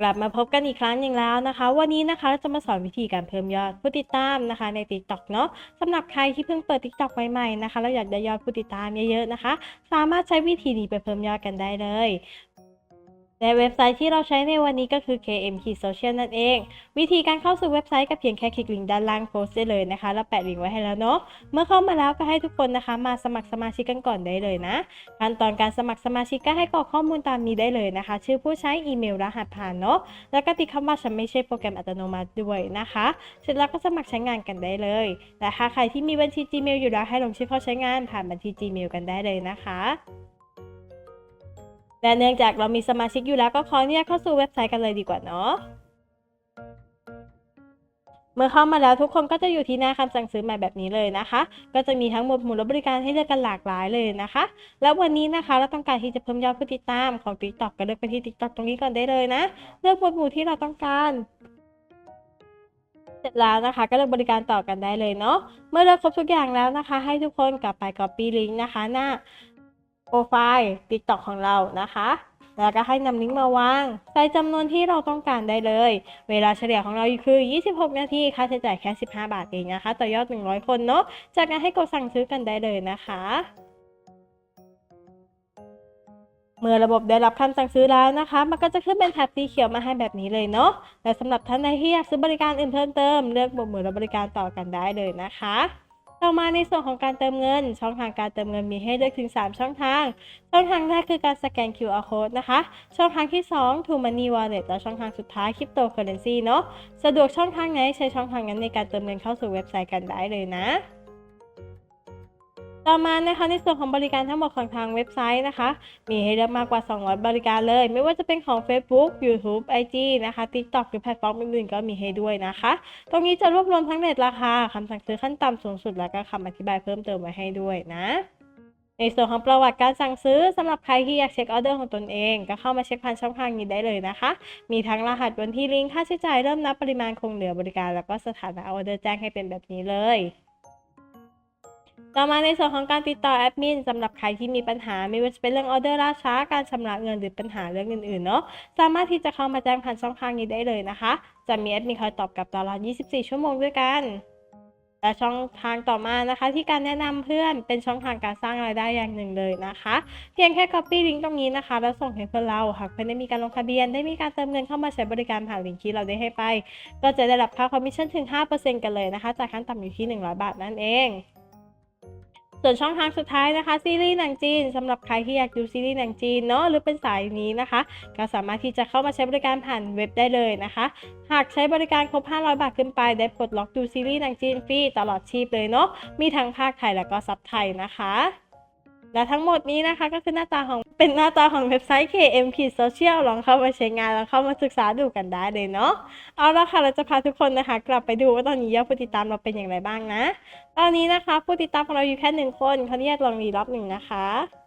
กลับมาพบกันอีกครั้งหนึ่งแล้วนะคะ วันนี้นะคะเราจะมาสอนวิธีการเพิ่มยอดผู้ติดตามนะคะ ใน t ิ k t o k เนาะสำหรับใครที่เพิ่งเปิด t ิ k t o k ใหม่ๆนะคะแล้วอยากได้ยอดผู้ติดตามเยอะๆนะคะ สามารถใช้วิธีนี้ไปเพิ่มยอดกันได้เลย และเว็บไซต์ที่เราใช้ในวันนี้ก็คือ KM Key Social นั่นเอง วิธีการเข้าสู่เว็บไซต์ก็เพียงแค่คลิกลิงก์ด้านล่างโพสต์ได้เลยนะคะแล้วแปะลิงก์ไว้ให้แล้วเนาะ เมื่อเข้ามาแล้วก็ให้ทุกคนนะคะ มาสมัครสมาชิกกันก่อนได้เลยนะ ขั้นตอนการสมัครสมาชิกก็ให้กรอกข้อมูลตามนี้ได้เลยนะคะ ชื่อผู้ใช้อีเมลรหัสผ่านเนาะ แล้วก็ติดคำว่าฉันไม่ใช่โปรแกรมอัตโนมัติด้วยนะคะ เสร็จแล้วก็สมัครใช้งานกันได้เลยแต่ถ้าใครที่มีบัญชี Gmail อยู่แล้วให้ลงชื่อเข้าใช้งานผ่านบัญชี Gmail กันได้เลยนะคะ และเนื่องจากเรามีสมาชิกอยู่แล้วก็ขออนุญาตเข้าสู่เว็บไซต์กันเลยดีกว่าเนาะ เมื่อเข้ามาแล้วทุกคนก็จะอยู่ที่หน้าคำสั่งซื้อใหม่แบบนี้เลยนะคะ ก็จะมีทั้งหมดหมู่และบริการให้เลือกกันหลากหลายเลยนะคะ แล้ววันนี้นะคะเราต้องการที่จะเพิ่มยอดผู้ติดตามของ TikTok ก็เลือกไปที่ TikTok ตรงนี้ก่อนได้เลยนะ เลือกหมวดหมู่ที่เราต้องการเสร็จแล้วนะคะก็เลือกบริการต่อกันได้เลยเนาะเมื่อเลือกครบทุกอย่างแล้วนะคะ ให้ทุกคนกลับไป Copy Link นะคะ หน้า โปรไฟล์ TikTok ของเรานะคะแล้วก็ให้นำลิงก์มาวางใส่จำนวนที่เราต้องการได้เลย เวลาเฉลี่ยของเราคือ 26 นาที ค่าใช้จ่ายแค่ 15 บาทเองนะคะ ต่อยอด 100 คนเนาะ จากนั้นให้กดสั่งซื้อกันได้เลยนะคะ เมื่อระบบได้รับคำสั่งซื้อแล้วนะคะ มันก็จะขึ้นเป็นแท็บสีเขียวมาให้แบบนี้เลยเนาะ และสำหรับท่านใดที่อยากซื้อบริการอื่นเพิ่มเติม เลือกบวกหมู่และบริการต่อกันได้เลยนะคะ ต่อมาในส่วนของการเติมเงิน ช่องทางการเติมเงินมีให้เลือกถึง 3 ช่องทาง ช่องทางแรกคือการสแกน QR code นะคะ ช่องทางที่ 2 True Money Wallet และช่องทางสุดท้าย Cryptocurrency เนาะ สะดวกช่องทางไหนใช้ช่องทางนั้นในการเติมเงินเข้าสู่เว็บไซต์กันได้เลยนะ ต่อมานะคะในส่วนของบริการทั้งหมดของทางเว็บไซต์นะคะ มีให้เลือกมากกว่า 200 บริการเลย ไม่ว่าจะเป็นของ Facebook YouTube IG นะคะ TikTok หรือแพลตฟอร์มอื่นๆก็มีให้ด้วยนะคะ ตรงนี้จะรวบรวมทั้งเรทราคาคำสั่งซื้อขั้นต่ำสูงสุดแล้วก็คำอธิบายเพิ่มเติมไว้ให้ด้วยนะในส่วนของประวัติการสั่งซื้อสำหรับใครที่อยากเช็คออเดอร์ของตนเอง ก็เข้ามาเช็คผ่านช่องทางนี้ได้เลยนะคะ มีทั้งรหัสวันที่ลิงก์ค่าใช้จ่ายเริ่มนับปริมาณคงเหลือบริการ แล้วก็สถานะออเดอร์แจ้งให้เป็นแบบนี้เลย ต่อมาในส่วนของการติดต่อแอดมินสำหรับใครที่มีปัญหาไม่ว่าจะเป็นเรื่องออเดอร์ล่าช้าการชำระเงินหรือปัญหาเรื่องอื่นๆเนาะสามารถที่จะเข้ามาแจ้งผ่านช่องทางนี้ได้เลยนะคะ จะมีแอดมินคอยตอบกลับตลอด 24 ชั่วโมงด้วยกันและช่องทางต่อมานะคะ ที่การแนะนำเพื่อนเป็นช่องทางการสร้างรายได้อย่างหนึ่งเลยนะคะ เพียงแค่ copy ลิงก์ตรงนี้นะคะ แล้วส่งให้เพื่อนเราหากเพื่อนได้มีการลงทะเบียนได้มีการเติมเงินเข้ามาใช้บริการผ่านลิงก์ที่เราได้ให้ไป ก็จะได้รับค่าคอมมิชชั่นถึง 5%กันเลยนะคะ จากขั้นต่ำอยู่ที่ 100 บาทนั่นเอง ส่วนช่องทางสุดท้ายนะคะซีรีส์หนังจีนสำหรับใครที่อยากดูซีรีส์หนังจีนเนาะหรือเป็นสายนี้นะคะ ก็สามารถที่จะเข้ามาใช้บริการผ่านเว็บได้เลยนะคะ หากใช้บริการครบ 500 บาทขึ้นไป ได้ปลดล็อกดูซีรีส์หนังจีนฟรีตลอดชีพเลยเนาะมีทั้งภาคไทยแล้วก็ซับไทยนะคะ และทั้งหมดนี้นะคะก็คือหน้าตาของ เป็นหน้าตาของเว็บไซต์ KM k Social ลองเข้ามาใช้งานแล้วเข้ามาศึกษาดูกันได้เลยเนาะ เอาละค่ะ เราจะพาทุกคนนะคะ กลับไปดูว่าตอนนี้ยอดผู้ติดตามเราเป็นอย่างไรบ้างนะ ตอนนี้นะคะ ผู้ติดตามของเราอยู่แค่หนึ่งคนเขาเรียกลองรีรอบหนึ่งนะคะ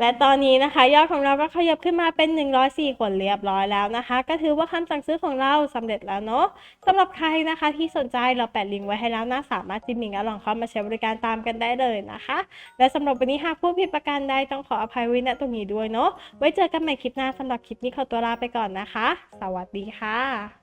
และตอนนี้นะคะยอดของเราก็ขยับขึ้นมาเป็น 104คนเรียบร้อยแล้วนะคะ ก็ถือว่าคำสั่งซื้อของเราสำเร็จแล้วเนาะสำหรับใครนะคะที่สนใจเราแปะลิงก์ไว้ให้แล้วนะสามารถจิ้มลิงแล้วลองเข้ามาใช้บริการตามกันได้เลยนะคะ และสำหรับวันนี้หากผู้ผิดประการใดต้องขออภัยไว้ณตรงนี้ด้วยเนาะไว้เจอกันใหม่คลิปหน้าสำหรับคลิปนี้ขอตัวลาไปก่อนนะคะ สวัสดีค่ะ